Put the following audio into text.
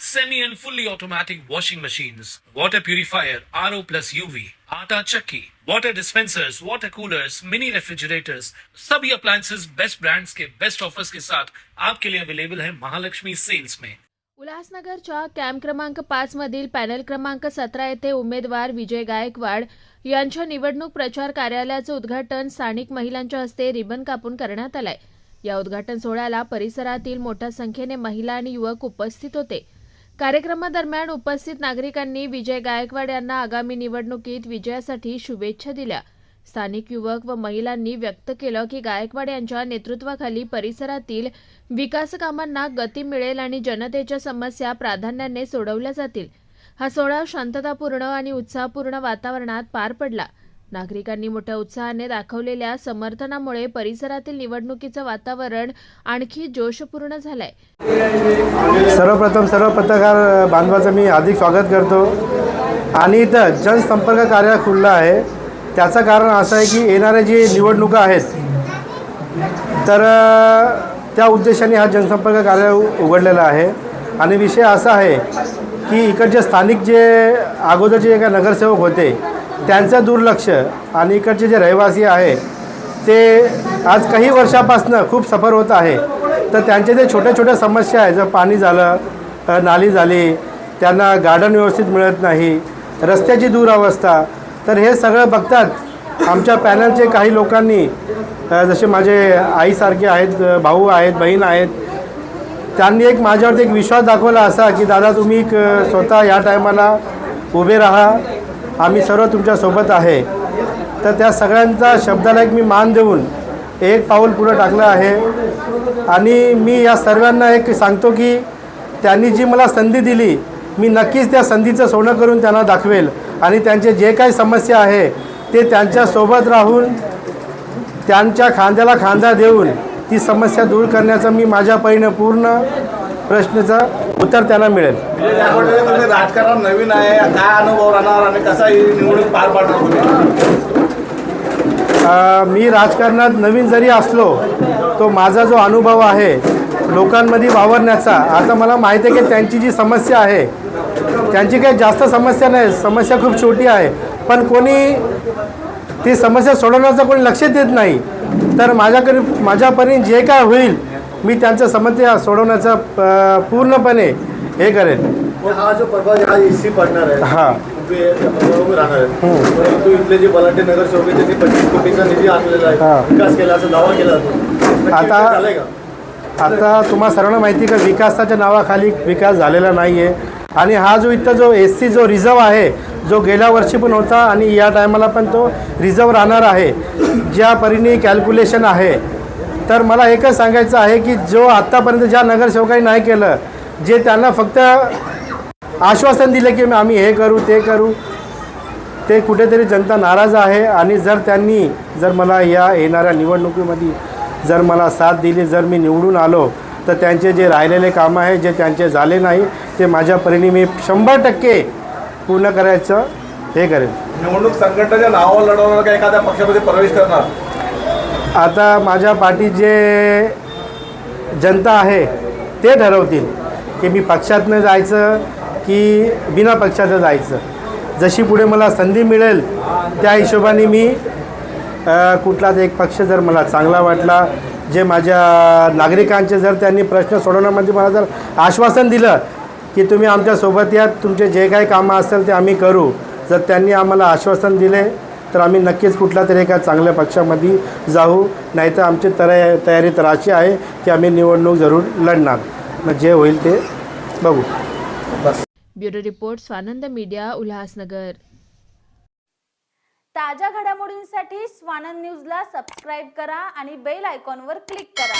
semi and fully automatic washing machines, water purifier, RO plus UV, आटा चक्की, water dispensers, water coolers, mini refrigerators, सभी appliances best brands के best offers के साथ आपके लिए अवेलेबल है महालक्ष्मी सेल्स में उल्हासनगरच्या कॅम्प क्रमांक पाच मधील पॅनल क्रमांक सतरा येथे उमेदवार विजय गायकवाड यांच्या निवडणूक प्रचार कार्यालयाचं उद्घाटन स्थानिक महिलांच्या हस्ते रिबन कापून करण्यात आलंय. या उद्घाटन सोहळ्याला परिसरातील मोठ्या संख्येने महिला आणि युवक उपस्थित होते. कार्यक्रमादरम्यान उपस्थित नागरिकांनी विजय गायकवाड यांना आगामी निवडणुकीत विजयासाठी शुभेच्छा दिल्या. स्थानिक युवक व महिलांनी व्यक्त केलं की गायकवाड यांच्या नेतृत्वाखाली परिसरातील विकासकामांना गती मिळेल आणि जनतेच्या समस्या प्राधान्याने सोडवल्या जातील. हा सोहळा शांततापूर्ण आणि उत्साहपूर्ण वातावरणात पार पडला. नागरिकांनी मोठ्या उत्साहाने दाखवलेल्या समर्थनामुळे परिसरातील निवडणुकीचं वातावरण आणखी जोशपूर्ण झालंय. सर्वप्रथम सर्व पत्रकार बांधवाचं मी अधिक स्वागत करतो. आणि इथं जनसंपर्क कार्य खुललं आहे. त्याचं कारण असं आहे की येणाऱ्या जी निवडणुका आहेत तर त्या उद्देशाने हा जनसंपर्क कार्य उघडलेला आहे. आणि विषय असा आहे की इकडचे स्थानिक जे अगोदरचे जे नगरसेवक होते त्यांचं दुर्लक्ष आणि इकडचे जे रहिवासी आहे ते आज काही वर्षापासनं खूप सफर होत आहे. तर त्यांचे जे छोट्या छोट्या समस्या आहे जर पाणी झालं नाली झाली त्यांना गार्डन व्यवस्थित मिळत नाही रस्त्याची दुरावस्था तर हे सगळं बघतात आमच्या पॅनलचे काही लोकांनी. जसे माझे आईसारखे आहेत भाऊ आहेत बहीण आहेत. त्यांनी एक माझ्यावरती एक विश्वास दाखवला असा की दादा तुम्ही क- स्वतः या टायमाला उभे राहा आम्ही सर्व तुमच्यासोबत आहे. तर त्या सगळ्यांचा शब्दाला एक मी मान देऊन एक पाऊल पुढं टाकलं आहे. आणि मी या सर्वांना एक सांगतो की त्यांनी जी मला संधी दिली मी नक्कीच त्या संधीचं सोनं करून त्यांना दाखवेल. आणि त्यांचे जे काही समस्या आहे ते त्यांच्यासोबत राहून त्यांच्या खांद्याला खांदा देऊन ती समस्या दूर करण्याचा मी माझ्या परीनं पूर्ण प्रश्नचा उत्तर त्यांना मिळेल. तुम्ही राजकारण नवीन आहे काय अनुभव राहणार आणि कसा ही निवडणूक पार पाडणार मी राजकारणात नवीन जरी असलो तो माझा जो अनुभव आहे लोकांमध्ये वावरण्याचा आता मला माहिती आहे की त्यांची जी समस्या आहे त्यांची काही जास्त समस्या नाही समस्या खूप छोटी आहे. पण कोणी ती समस्या सोडवण्याचं कोणी लक्ष देत नाही. तर माझ्याकडे माझ्यापर्यंत जे काय होईल मी त्यांच्या समस्या सोडवण्याचा पूर्णपणे हे करेन. हा जो प्रभाग हा एसी पडणार आहे. हां. उभे त्या प्रभागावर उभे राहणार आहे. परंतु इथले जे बलाटे नगरसेवक आहेत त्यांनी पंचवीस कोटीचा निधी आणलेला. आहे. विकास केला असा दावा केला जातो नक्की आता- आता तुम्हा सर्वांना माहिती आहे का विकासाच्या नावाखाली विकास झालेला नाही आहे आणि हा जो इथं जो एस सी जो रिझर्व आहे जो गेल्या वर्षी पण होता आणि या टायमाला पण तो रिझर्व राहणार आहे. ज्या परीने कॅल्क्युलेशन आहे तर मला एकच सांगायचं आहे की जो आत्तापर्यंत ज्या नगरसेवकांनी नाही केलं जे त्यांना फक्त आश्वासन दिलं की आम्ही हे करू ते करू ते कुठेतरी जनता नाराज आहे. आणि जर त्यांनी जर मला या येणाऱ्या निवडणुकीमध्ये जर मला साथ दिली जर मी निवडून आलो तर त्यांचे जे राहिलेले कामं आहे जे त्यांचे झाले नाही ते माझ्या परीने मी शंभर टक्के पूर्ण करायचं हे करेन. निवडणूक संघटनेच्या नावावर लढवणार का एखाद्या पक्षामध्ये प्रवेश करणार? आता माझ्या पाठीत जे जनता आहे ते ठरवतील की मी पक्षातनं जायचं की बिना पक्षाचं जायचं. जशी पुढे मला संधी मिळेल त्या हिशोबाने मी कुठलाच एक पक्ष जर मला चांगला वाटला जे माझ्या नागरिकांचे जर त्यांनी प्रश्न सोडवण्यामध्ये मला जर आश्वासन दिलं की तुम्ही आमच्यासोबत या तुमचे जे काही कामं असेल ते आम्ही करू जर त्यांनी आम्हाला आश्वासन दिले तर आम्ही नक्कीच कुठल्या तरी एका चांगल्या पक्षामध्ये जाऊ. नाहीतर आमची तया तयारी तर अशी आहे की आम्ही निवडणूक जरूर लढणार. मग जे होईल ते बघू. Bureau report Swanand media Ulhasnagar. ताज्या घडामोडींसाठी स्वानंद न्यूजला सबस्क्राईब करा आणि बेल आयकॉनवर क्लिक करा.